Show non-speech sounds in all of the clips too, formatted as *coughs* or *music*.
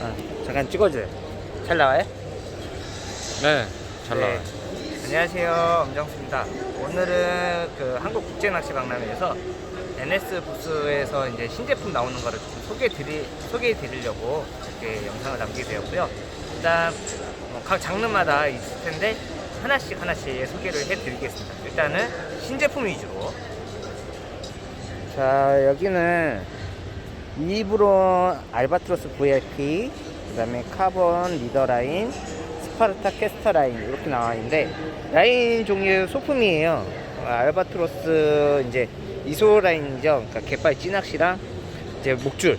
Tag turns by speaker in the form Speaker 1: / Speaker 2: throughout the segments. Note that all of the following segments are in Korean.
Speaker 1: 아, 잠깐 찍어줘요. 잘 나와요?
Speaker 2: 네, 잘 나와요.
Speaker 1: 안녕하세요, 엄정수입니다. 오늘은 그 한국 국제 낚시 박람회에서 NS 부스에서 이제 신제품 나오는 거를 좀 소개드리 소개해 드리려고 이렇게 영상을 남기게 되었고요. 일단 뭐각 장르마다 있을 텐데 하나씩 하나씩 소개를 해 드리겠습니다. 일단은 신제품 위주로. 자, 여기는 이브론 알바트로스 VIP, 그 다음에 카본 리더 라인, 스파르타 캐스터 라인 이렇게 나와 있는데 라인 종류 소품이에요. 어, 알바트로스 이제 이소 라인이죠. 그러니까 갯발 찌낚시랑 이제 목줄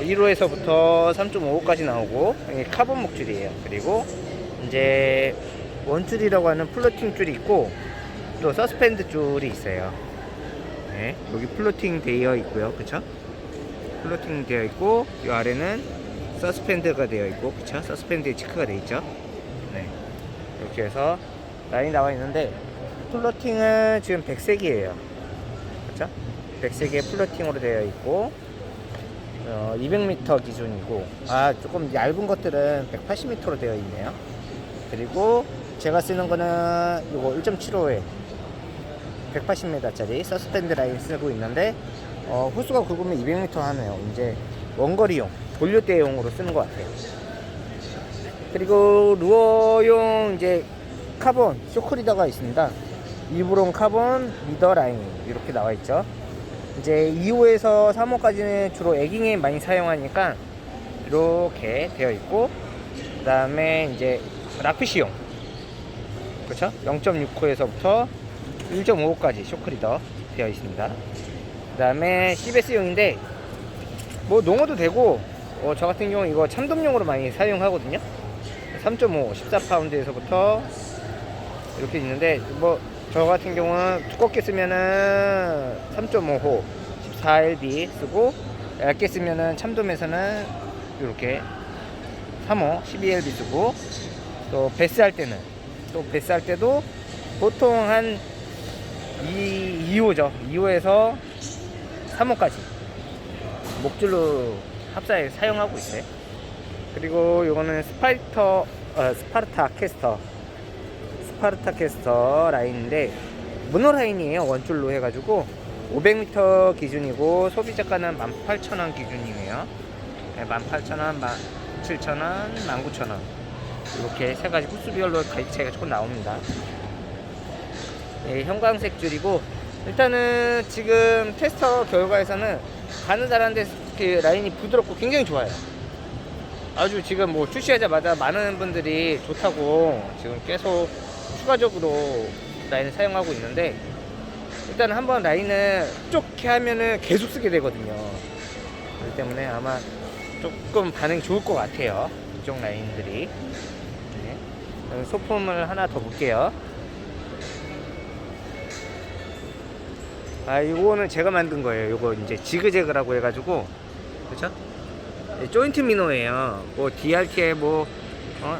Speaker 1: 1호에서부터 3.5호까지 나오고 카본 목줄이에요. 그리고 이제 원줄이라고 하는 플로팅 줄이 있고 또 서스펜드 줄이 있어요. 네, 여기 플로팅 되어 있고요. 그쵸? 플로팅 되어 있고 이 아래는 서스펜드가 되어 있고 그쵸? 서스펜드에 체크가 되어 있죠. 네. 이렇게 해서 라인이 나와 있는데 플로팅은 지금 백색이에요. 그쵸? 백색에 플로팅으로 되어 있고 어, 200m 기준이고 아 조금 얇은 것들은 180m로 되어 있네요. 그리고 제가 쓰는 거는 이거 1.75에 180m짜리 서스펜드 라인 쓰고 있는데 어, 호수가 굵으면 200m 하네요. 이제 원거리용 돌려대용으로 쓰는 것 같아요. 그리고 루어용 이제 카본 쇼크리더가 있습니다. 이브론 카본 리더 라인 이렇게 나와 있죠. 이제 2호에서 3호까지는 주로 에깅에 많이 사용하니까 이렇게 되어 있고 그 다음에 이제 라피시용 그렇죠? 0.6호에서부터 1.5호까지 쇼크리더 되어 있습니다. 그 다음에 CBS용인데 뭐 농어도 되고 어, 저 같은 경우 이거 참돔용으로 많이 사용하거든요. 3.5, 14파운드에서부터 이렇게 있는데 뭐 저 같은 경우는 두껍게 쓰면은 3.5호 14LB 쓰고 얇게 쓰면은 참돔에서는 이렇게 3호 12LB 쓰고 또 베스 할 때는 또 베스 할 때도 보통 한 2, 2호죠 2호에서 3호까지 목줄로 합사해 사용하고 있어요 그리고 이거는 스파이터 어, 스파르타 캐스터 스파르타 캐스터 라인인데 모노 라인이에요 원줄로 해가지고. 500m 기준이고 소비자가는 18,000원 기준이네요. 네, 18,000원, 17,000원, 19,000원. 이렇게 세 가지 코스별로 가격 차이가 조금 나옵니다. 네, 형광색 줄이고 일단은 지금 테스터 결과에서는 가는 사람한테 그 라인이 부드럽고 굉장히 좋아요 아주 지금 뭐 출시하자마자 많은 분들이 좋다고 지금 계속 추가적으로 라인을 사용하고 있는데 일단 한번 라인을 좁게 하면은 계속 쓰게 되거든요. 그렇기 때문에 아마 조금 반응이 좋을 것 같아요. 이쪽 라인들이. 네. 소품을 하나 더 볼게요. 아, 이거는 제가 만든 거예요. 이거 이제 지그재그라고 해가지고, 그쵸? 네, 조인트 미노예요. 뭐 DRT에 뭐 어?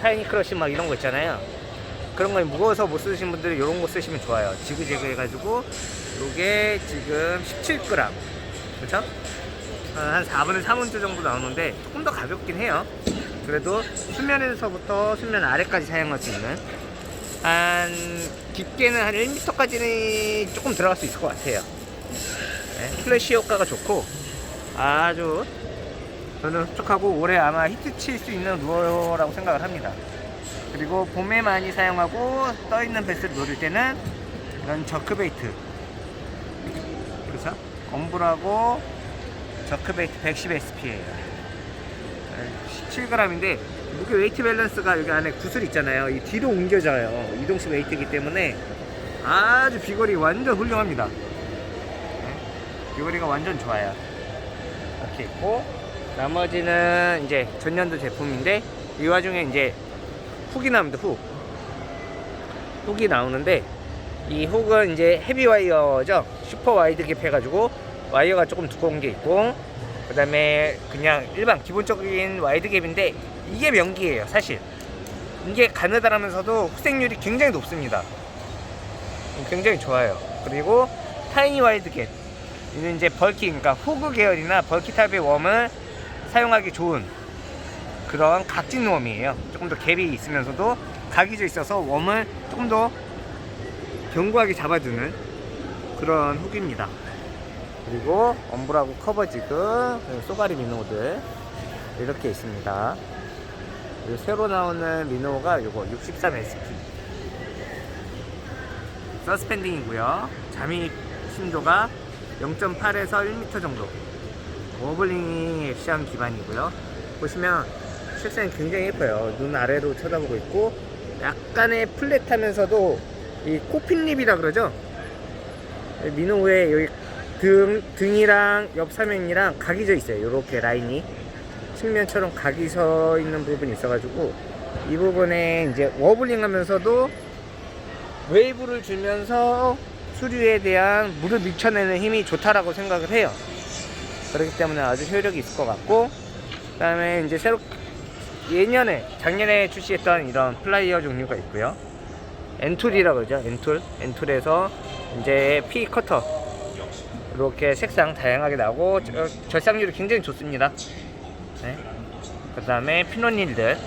Speaker 1: 타이니 크러쉬 막 이런 거 있잖아요. 그런 거 무거워서 못 쓰신 분들은 이런 거 쓰시면 좋아요. 지그재그 해가지고 요게 지금 17g, 그렇죠? 한 4분의 3원조 정도 나오는데 조금 더 가볍긴 해요. 그래도 수면에서부터 수면 아래까지 사용할 수 있는 한 깊게는 한 1m까지는 조금 들어갈 수 있을 것 같아요. 네, 플래시 효과가 좋고 아주 저는 흡족하고 올해 아마 히트 칠 수 있는 루어라고 생각을 합니다. 그리고 봄에 많이 사용하고 떠 있는 베스를 노릴 때는 이런 저크베이트 그렇죠? 엄브라고 저크베이트 110SP예요. 17g인데 무게 웨이트 밸런스가 여기 안에 구슬 있잖아요. 이 뒤로 옮겨져요. 이동식 웨이트이기 때문에 아주 비거리 완전 훌륭합니다. 네, 비거리가 완전 좋아요. 이렇게 있고 나머지는 이제 전년도 제품인데 이 와중에 이제 훅이 나옵니다 훅 훅이 나오는데 이 훅은 이제 헤비 와이어죠 슈퍼 와이드 갭 해가지고 와이어가 조금 두꺼운 게 있고 그 다음에 그냥 일반 기본적인 와이드 갭인데 이게 명기예요 사실 이게 가느다라면서도 흡색률이 굉장히 높습니다 굉장히 좋아요 그리고 타이니 와이드 갭 이는 이제 벌키 그러니까 후그 계열이나 벌키 타입의 웜을 사용하기 좋은 그런 각진 웜이에요. 조금 더 갭이 있으면서도 각이 져 있어서 웜을 조금 더 견고하게 잡아주는 그런 훅입니다. 그리고 엄브라고 커버지그 그리고 쏘가리 미노들 이렇게 있습니다. 새로 나오는 미노가 요거 63SP 서스펜딩이고요. 잠입 심도가 0.8에서 1m 정도. 워블링이 액션 기반이고요. 보시면 색상이 굉장히 예뻐요. 눈 아래로 쳐다보고 있고 약간의 플랫하면서도 이 코핀립이라 그러죠. 미노의 여기 등 등이랑 옆 사면이랑 각이 져 있어요. 이렇게 라인이 측면처럼 각이 서 있는 부분이 있어가지고 이 부분에 이제 워블링 하면서도 웨이브를 주면서 수류에 대한 물을 밀쳐내는 힘이 좋다라고 생각을 해요. 그렇기 때문에 아주 효력이 있을 것 같고 그다음에 이제 새로 예년에 작년에 출시했던 이런 플라이어 종류가 있고요. 엔툴이라고 그러죠. 엔툴. 엔툴에서 이제 피 커터 이렇게 색상 다양하게 나오고 저- 절삭률이 굉장히 좋습니다. 네. 그 다음에 피노닐들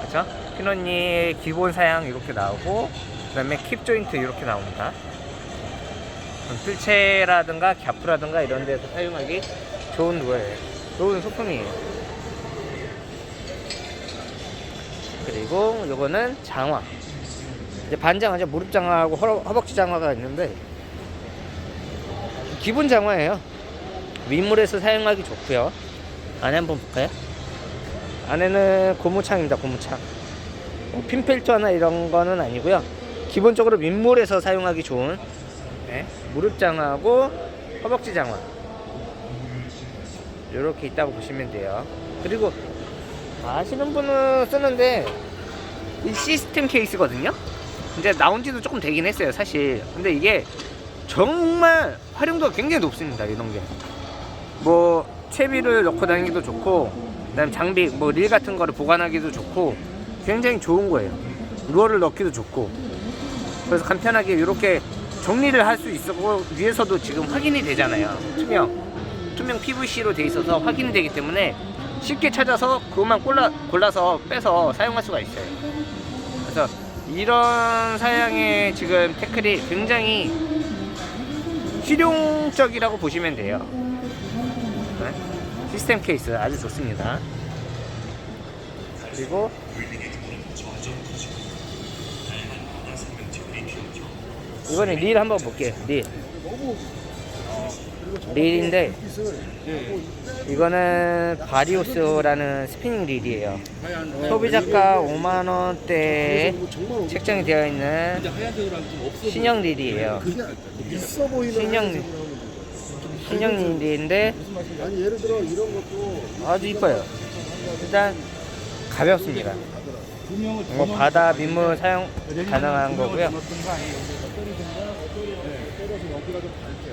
Speaker 1: 그렇죠? 피노닐 기본 사양 이렇게 나오고 그 다음에 킵 조인트 이렇게 나옵니다. 필체라든가 갸프라든가 이런 데서 사용하기 좋은 거예요. 좋은 소품이에요. 그리고 요거는 장화. 이제 반장화죠. 무릎 장화하고 허- 허벅지 장화가 있는데 기본 장화예요. 윗물에서 사용하기 좋고요. 안에 한번 볼까요? 안에는 고무창입니다. 고무창. 뭐 핀펠트나 이런 거는 아니고요. 기본적으로 윗물에서 사용하기 좋은 네, 무릎 장화하고 허벅지 장화 이렇게 있다고 보시면 돼요. 그리고 아시는 분은 쓰는데 이 시스템 케이스거든요. 이제 나온 지도 조금 되긴 했어요, 사실. 근데 이게 정말 활용도가 굉장히 높습니다, 이런 게. 뭐 채비를 넣고 다니기도 좋고 그다음 장비 뭐 릴 같은 거를 보관하기도 좋고 굉장히 좋은 거예요. 루어를 넣기도 좋고 그래서 간편하게 이렇게 정리를 할 수 있고 위에서도 지금 확인이 되잖아요. 투명 투명 PVC로 돼 있어서 확인이 되기 때문에 쉽게 찾아서 그것만 골라 골라서 빼서 사용할 수가 있어요. 그래서 이런 사양의 지금 태클이 굉장히 실용적이라고 보시면 돼요. 네? 시스템 케이스 아주 좋습니다. 그리고 이번에 릴 한번 볼게요. 릴. 릴인데 이거는 바리오스라는 스피닝 릴이에요. 소비자가 5만 원대에 책정이 되어 있는 신형 릴이에요. 신형
Speaker 3: 하얀색으로
Speaker 1: 신형 릴인데
Speaker 3: 하면 아니 예를 들어 이런 것도
Speaker 1: 아주 이뻐요. 일단 가볍습니다. 뭐 바다 민물 사용 가능한 거고요.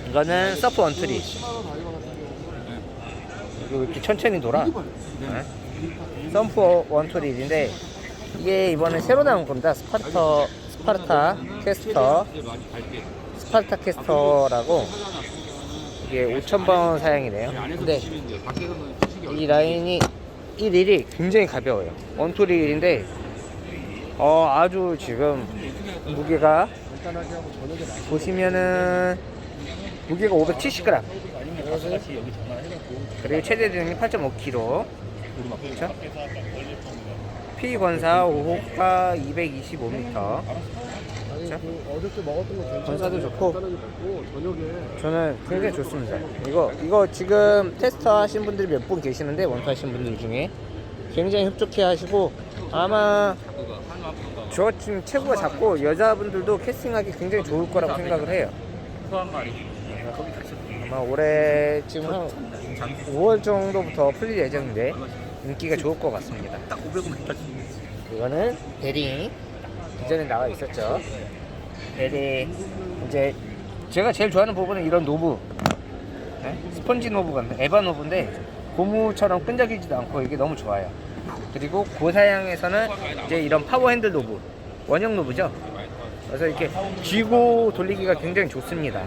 Speaker 1: 이거는 서프 원투리. 그리고 이렇게 천천히 돌아. 네. 서프 원투리인데 이게 이번에 새로 나온 겁니다. 스파르터 스파르타 캐스터 스파르타 캐스터라고 이게 5,000번 사양이네요. 근데 이 라인이 이 릴이 굉장히 가벼워요. 원투 릴인데 어 아주 지금 무게가 보시면은 무게가 570g 그리고 최대 중량이 8.5kg 그렇죠? P 권사 5호가 225m
Speaker 3: 아니 그 어저께 먹었던 거 괜찮아
Speaker 1: 건사도
Speaker 3: 좋고. 저녁에
Speaker 1: 저는 굉장히 좋습니다. 이거 이거 지금 테스터 하신 분들이 몇 분 계시는데 원투 하신 분들 중에 굉장히 흡족해 하시고 아마 저 지금 체구가 작고 여자분들도 캐스팅하기 굉장히 좋을 거라고 생각을 해요. 아마 올해 지금 한 5월 정도부터 풀릴 예정인데 인기가 좋을 것 같습니다. 딱 500원 이거는 베링 이전에 나와 있었죠. 베링 이제 제가 제일 좋아하는 부분은 이런 노브 네? 스펀지 노브가 에바 노브인데 고무처럼 끈적이지도 않고 이게 너무 좋아요. 그리고 고사양에서는 이제 이런 파워 핸들 노브 원형 노브죠. 그래서 이렇게 쥐고 돌리기가 굉장히 좋습니다.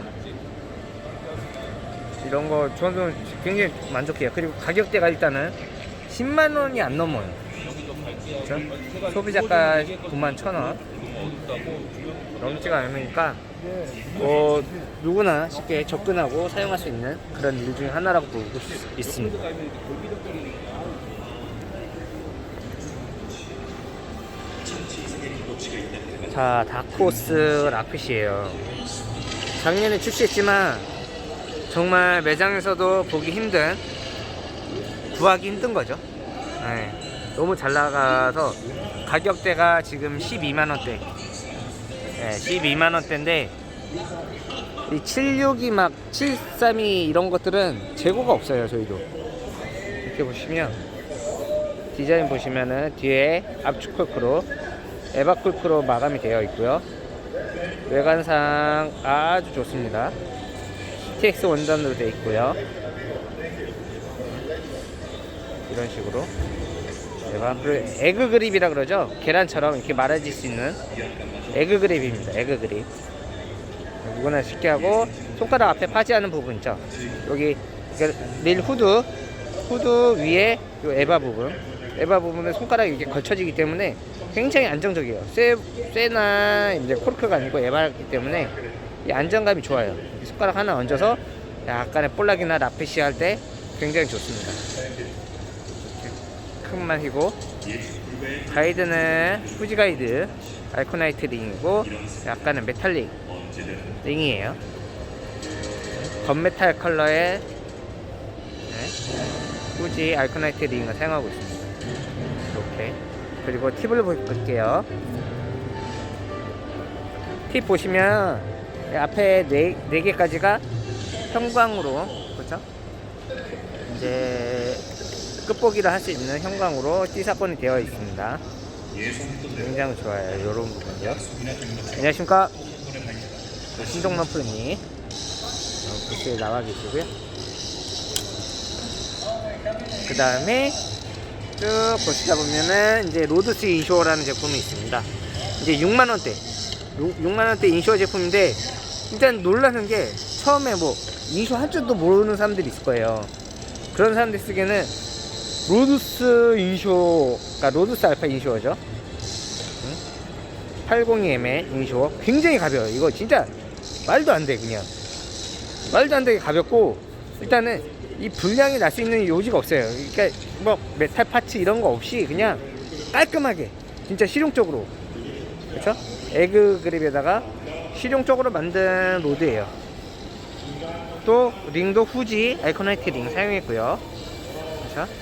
Speaker 1: 이런 거 저는 굉장히 만족해요. 그리고 가격대가 일단은 10만 원이 안 넘어요. 그렇죠? 소비자가 9만 천 원. 넘지가 않으니까 어, 누구나 쉽게 접근하고 사용할 수 있는 그런 일 중에 하나라고 있- 있습니다. 자, 다코스 라핏이에요. 작년에 출시했지만 정말 매장에서도 보기 힘든 구하기 힘든 거죠. 네. 너무 잘 나가서 가격대가 지금 12만 원대. 네, 12만 원대인데 이 76이 막732 이런 것들은 재고가 없어요, 저희도. 이렇게 보시면 디자인 보시면은 뒤에 압축 콜크로 에바 콜크로 마감이 되어 있고요. 외관상 아주 좋습니다. TX 원단으로 되어 있고요. 이런 식으로 그 에그 그립이라 그러죠. 계란처럼 이렇게 말아질 수 있는 에그 그립입니다. 에그 그립. 누구나 쉽게 하고 손가락 앞에 파지하는 부분 있죠. 여기 릴 후드 후드 위에 요 에바 부분 에바 부분은 손가락이 이렇게 걸쳐지기 때문에 굉장히 안정적이에요. 쇠 쇠나 이제 코르크가 아니고 에바기 때문에 이 안정감이 좋아요. 손가락 하나 얹어서 약간의 볼락이나 라페시 할 때 굉장히 좋습니다. 큰 마시고 가이드는 후지 가이드 알코나이트 링이고 약간은 메탈릭 링이에요. 건메탈 컬러의 네, 후지 알코나이트 링을 사용하고 있습니다. 이렇게. 그리고 팁을 볼게요. 팁 보시면 앞에 네, 네 개까지가 형광으로 그렇죠? 이제 끝보기를 할 수 있는 형광으로 띠사건이 되어 있습니다. 굉장히 좋아요. 이런 부분이요. 안녕하십니까. 신동만 프로님. 이렇게 나와 계시고요. 그 다음에 쭉 보시다 보면은 이제 로드스 인쇼어라는 제품이 있습니다. 이제 6만원대. 6만원대 인쇼어 제품인데 일단 놀라는 게 처음에 뭐 인쇼 할 줄도 모르는 사람들이 있을 거예요. 그런 사람들 쓰기에는 로드스 인쇼, 그러니까 로드스 알파 인쇼죠. 802M의 인쇼 굉장히 가벼워요. 이거 진짜 말도 안 돼 그냥 말도 안 되게 가볍고 일단은 이 분량이 날 수 있는 요지가 없어요. 그러니까 뭐 메탈 파츠 이런 거 없이 그냥 깔끔하게 진짜 실용적으로 그렇죠? 에그 그립에다가 실용적으로 만든 로드예요. 또 링도 후지 알코나이트 링 사용했고요. 그렇죠?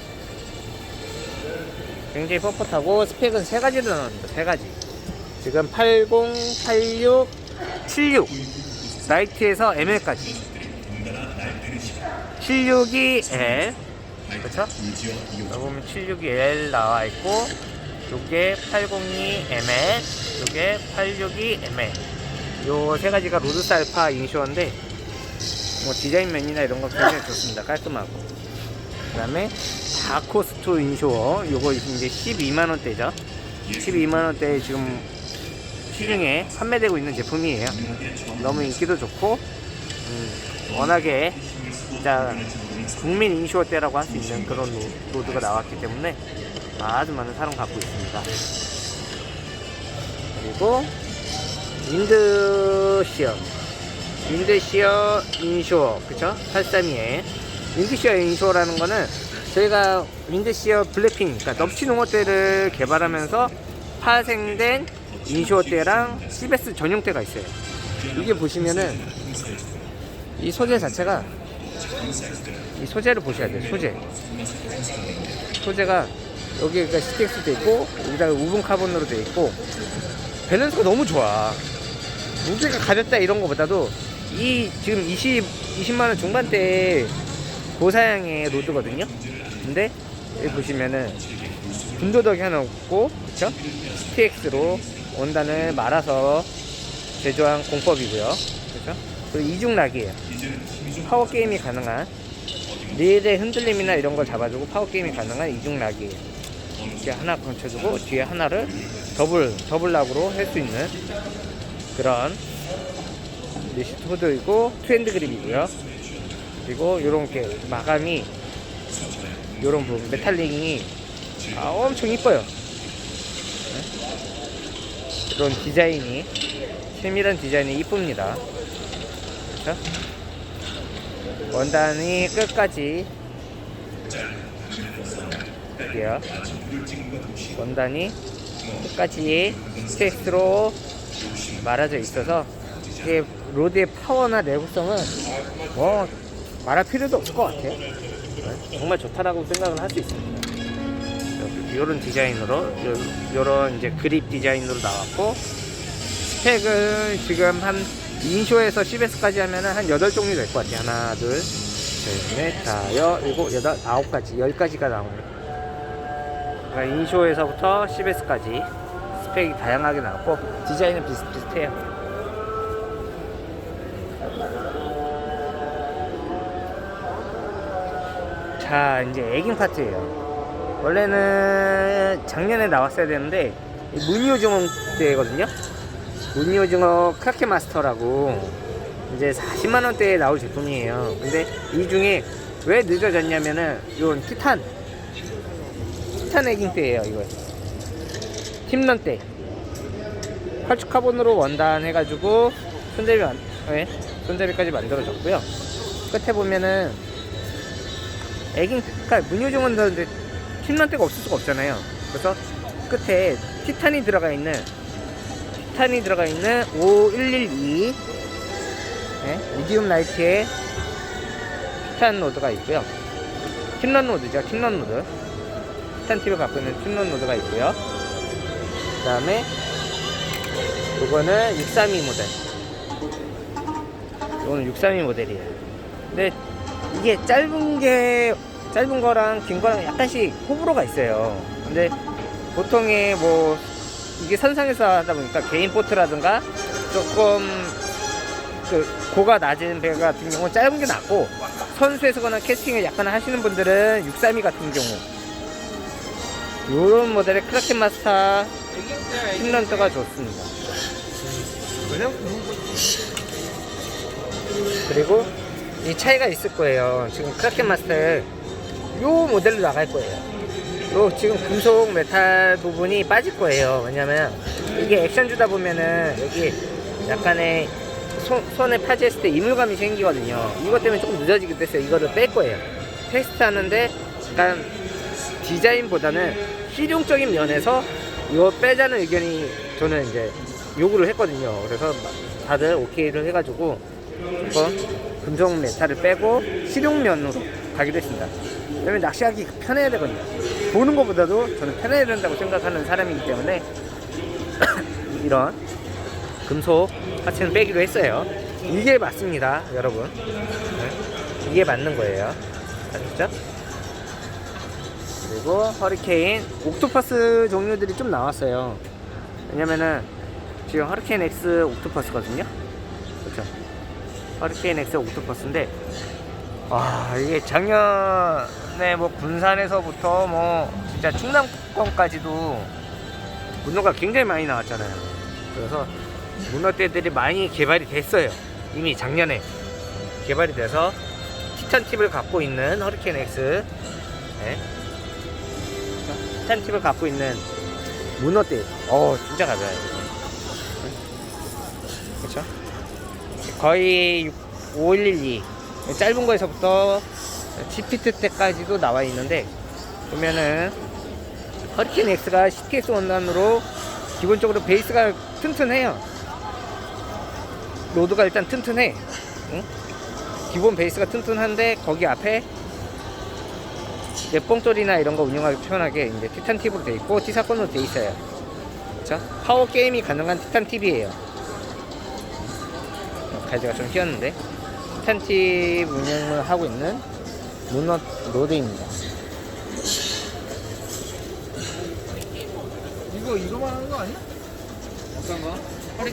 Speaker 1: 굉장히 뻣뻣하고 스펙은 세 가지로 나옵니다. 세 가지. 지금 80, 86, 76 라이트에서 ML까지 76이 L 그렇죠? 보면 76이 L 나와 있고 요게 802 ML 요게 862 ML 요 세 가지가 로드스 알파 인쇼인데 뭐 디자인 면이나 이런 거 굉장히 좋습니다. 깔끔하고 그 다음에 다코스토 인쇼어 요거 이제 12만 원대죠. 12만 원대에 지금 시중에 판매되고 있는 제품이에요. 너무 인기도 좋고 음, 워낙에 진짜 국민 인쇼어 때라고 할 수 있는 그런 로- 로드가 나왔기 때문에 아주 많은 사랑 받고 있습니다. 그리고 윈드시어. 윈드시어 인쇼어. 그쵸? 832에 윈드시어 인쇼어라는 거는 저희가 윈드시어 블랙핑 그러니까 넙치 농어대를 개발하면서 파생된 인쇼어대랑 CBS 전용대가 있어요. 이게 보시면은 이 소재 자체가 이 소재를 보셔야 돼요 소재. 소재가 여기가 스텍스도 있고 여기다가 우분 카본으로 되어 있고 밸런스가 너무 좋아. 무게가 가볍다 이런 거보다도 이 지금 20 20만 원 중반대 고사양의 로드거든요. 근데 여기 보시면은 분도덕이 하나 없고 그쵸? STX로 원단을 말아서 제조한 공법이고요. 그쵸? 그리고 이중락이에요. 파워 게임이 가능한 릴의 흔들림이나 이런 걸 잡아주고 파워 게임이 가능한 이중락이에요. 이렇게 하나 걸쳐주고 뒤에 하나를 더블 더블 락으로 할 수 있는 그런 리시트 후드이고 투핸드 그립이고요 그리고 요렇게 마감이 요런 부분 메탈링이 아, 엄청 이뻐요 네? 이런 디자인이 세밀한 디자인이 이쁩니다 그렇죠? 원단이 끝까지 볼게요 원단이 끝까지 스테이스로 말아져 있어서 이게 로드의 파워나 내구성은 뭐 말할 필요도 없을 것 같아요. 네, 정말 좋다라고 생각을 할 수 있습니다. 이런 디자인으로 이런 이제 그립 디자인으로 나왔고 스펙은 지금 한 인쇼에서 10S까지 하면은 한 8종류 될 것 같아요. 하나, 둘, 셋, 넷, 다, 여, 일곱, 여덟, 아홉 가지, 열 가지가 나옵니다. 그러니까 인쇼에서부터 10S까지 스펙이 다양하게 나왔고 디자인은 비슷비슷해요. 자 이제 에깅 파트예요. 원래는 작년에 나왔어야 되는데 문효증어 때거든요. 문효증어 크라케 마스터라고 이제 40만 원대에 나올 제품이에요. 근데 이 중에 왜 늦어졌냐면은 이런 티탄 티탄 에깅 때예요 이거. 팀런 때 활축 카본으로 원단 해가지고 손잡이 만, 네, 손잡이까지 만들어졌고요. 끝에 보면은 에깅 그러니까 문효종원인데 팀런 때가 없을 수가 없잖아요. 그래서 끝에 티탄이 들어가 있는 티탄이 들어가 있는 5112 네, 미디움 라이트의 티탄 노드가 있고요. 틴런 노드죠, 틴런 노드. 티탄 팁을 갖고 있는 틴런 노드가 있고요. 그 다음에 이거는 632 모델. 이거는 632 모델이에요. 근데 이게 짧은 게 짧은 거랑 긴 거랑 약간씩 호불호가 있어요. 근데 보통의 뭐 이게 선상에서 하다 보니까 개인 보트라든가 조금 그 고가 낮은 배 같은 경우는 짧은 게 낫고 선수에서거나 캐스팅을 약간 하시는 분들은 632 같은 경우 이런 모델의 크라켄 마스터 핀런트가 좋습니다. 그리고 이 차이가 있을 거예요. 지금 크라켄 마스터 요 모델로 나갈 거예요. 요 지금 금속 메탈 부분이 빠질 거예요. 왜냐면 이게 액션 주다 보면은 여기 약간의 손, 손에 파지했을 때 이물감이 생기거든요. 이것 때문에 조금 늦어지게 됐어요. 이거를 뺄 거예요. 테스트 하는데 약간 디자인보다는 실용적인 면에서 이거 빼자는 의견이 저는 이제 요구를 했거든요. 그래서 다들 오케이를 해가지고 금속 메탈을 빼고 실용면으로 가기로 했습니다. 왜냐면 낚시하기 편해야 되거든요. 보는 것보다도 저는 편해야 된다고 생각하는 사람이기 때문에 *coughs* 이런 금속 하체는 빼기로 했어요. 이게 맞습니다, 여러분. 네. 이게 맞는 거예요. 아시죠? 그리고 허리케인 옥토퍼스 종류들이 좀 나왔어요. 왜냐면은 지금 허리케인 X 옥토퍼스거든요. 그렇죠? 허리케인 X 옥토퍼스인데 아 이게 작년 에뭐 군산에서부터 뭐 진짜 충남권까지도 문어가 굉장히 많이 나왔잖아요. 그래서 문어떼들이 많이 개발이 됐어요. 이미 작년에 개발이 돼서 티탄 팁을 갖고 있는 허리케인 X 네. 티탄 팁을 갖고 있는 문어떼 어 진짜 가벼워요. 그렇죠? 거의 5112 짧은 거에서부터 GPT 때까지도 나와 있는데 보면은 허리케인 X가 CTX 원단으로 기본적으로 베이스가 튼튼해요. 로드가 일단 튼튼해. 응? 기본 베이스가 튼튼한데 거기 앞에 이제 뽕돌이나 이런 거 운영하기 편하게 이제 티탄 팁으로 돼 있고 T사건으로 돼 있어요. 자 파워 게임이 가능한 티탄 팁이에요. 가지가 좀 휘었는데 티탄 팁 운영을 하고 있는 문어 로드입니다.
Speaker 2: 이거 이거 말하는 거 아니야? 거?